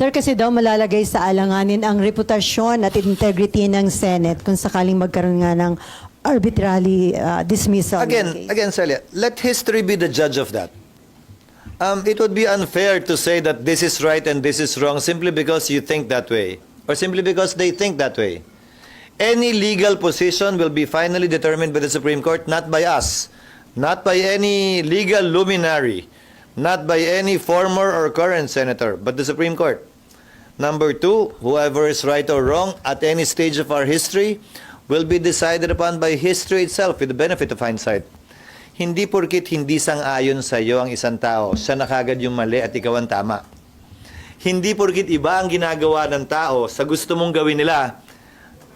Sir, kasi daw malalagay sa alanganin ang reputasyon at integrity ng Senate kung sakaling magkaroon nga ng arbitrary uh, dismissal. Again, again, Celia, let history be the judge of that. Um, it would be unfair to say that this is right and this is wrong simply because you think that way, or simply because they think that way. Any legal position will be finally determined by the Supreme Court, not by us, not by any legal luminary, not by any former or current senator, but the Supreme Court. Number two, whoever is right or wrong at any stage of our history will be decided upon by history itself with the benefit of hindsight. Hindi porkit hindi sang-ayon sa iyo ang isang tao, siya na kagad yung mali at ikaw ang tama. Hindi porkit iba ang ginagawa ng tao sa gusto mong gawin nila,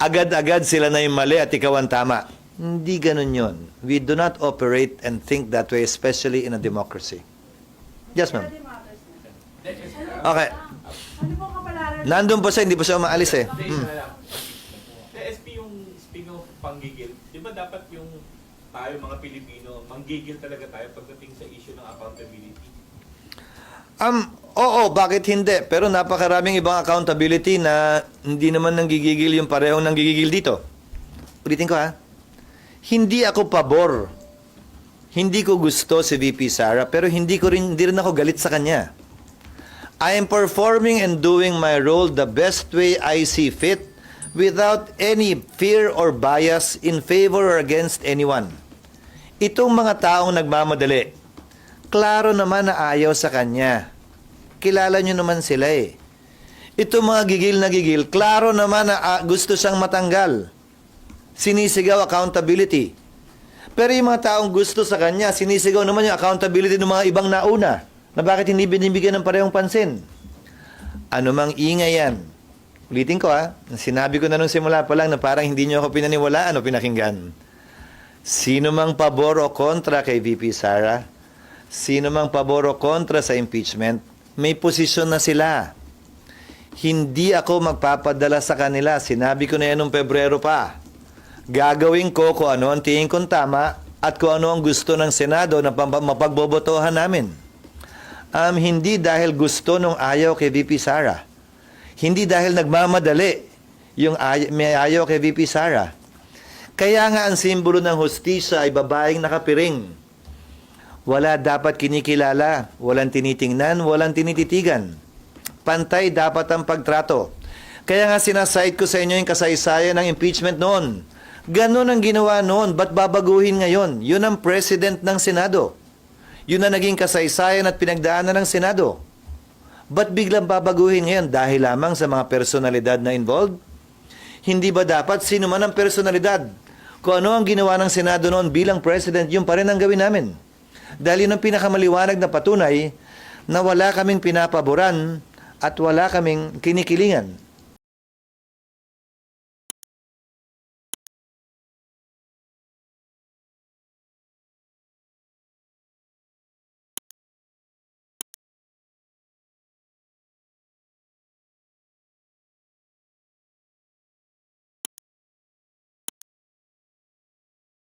agad-agad sila na yung mali at ikaw ang tama. Hindi ganun yun. We do not operate and think that way, especially in a democracy. Yes, ma'am. Okay. Nandun pa siya, hindi pa siya umaalis eh. Hmm. Sa SP yung speaking of panggigil, di ba dapat yung tayo mga Pilipino, manggigil talaga tayo pagdating sa issue ng accountability? Um, oo, bakit hindi? Pero napakaraming ibang accountability na hindi naman nanggigigil yung parehong nanggigigil dito. Ulitin ko ha. Hindi ako pabor. Hindi ko gusto si VP Sara, pero hindi ko rin, hindi rin ako galit sa kanya. I am performing and doing my role the best way I see fit without any fear or bias in favor or against anyone. Itong mga taong nagmamadali, klaro naman na ayaw sa kanya. Kilala nyo naman sila eh. Ito mga gigil na gigil, klaro naman na ah, gusto siyang matanggal. Sinisigaw accountability. Pero yung mga taong gusto sa kanya, sinisigaw naman yung accountability ng mga ibang nauna na bakit hindi binibigyan ng parehong pansin. Ano mang ingay yan. Ulitin ko ha, sinabi ko na nung simula pa lang na parang hindi nyo ako pinaniwalaan o pinakinggan. Sino mang pabor o kontra kay VP Sara, sino mang pabor o kontra sa impeachment, may posisyon na sila. Hindi ako magpapadala sa kanila. Sinabi ko na yan nung Pebrero pa. Gagawin ko kung ano ang tingin kong tama at kung ano ang gusto ng Senado na mapagbobotohan namin. Um, hindi dahil gusto nung ayaw kay VP Sara. Hindi dahil nagmamadali yung ay- may ayaw kay VP Sara. Kaya nga ang simbolo ng hostisya ay babaeng nakapiring. Wala dapat kinikilala, walang tinitingnan, walang tinititigan. Pantay dapat ang pagtrato. Kaya nga sinasite ko sa inyo yung kasaysayan ng impeachment noon. Ganon ang ginawa noon, ba't babaguhin ngayon? Yun ang president ng Senado. Yun ang naging kasaysayan at pinagdaanan ng Senado. Ba't biglang babaguhin ngayon dahil lamang sa mga personalidad na involved? Hindi ba dapat sino man ang personalidad? Kung ano ang ginawa ng Senado noon bilang president, yun pa rin ang gawin namin. Dahil yun ang pinakamaliwanag na patunay na wala kaming pinapaboran at wala kaming kinikilingan.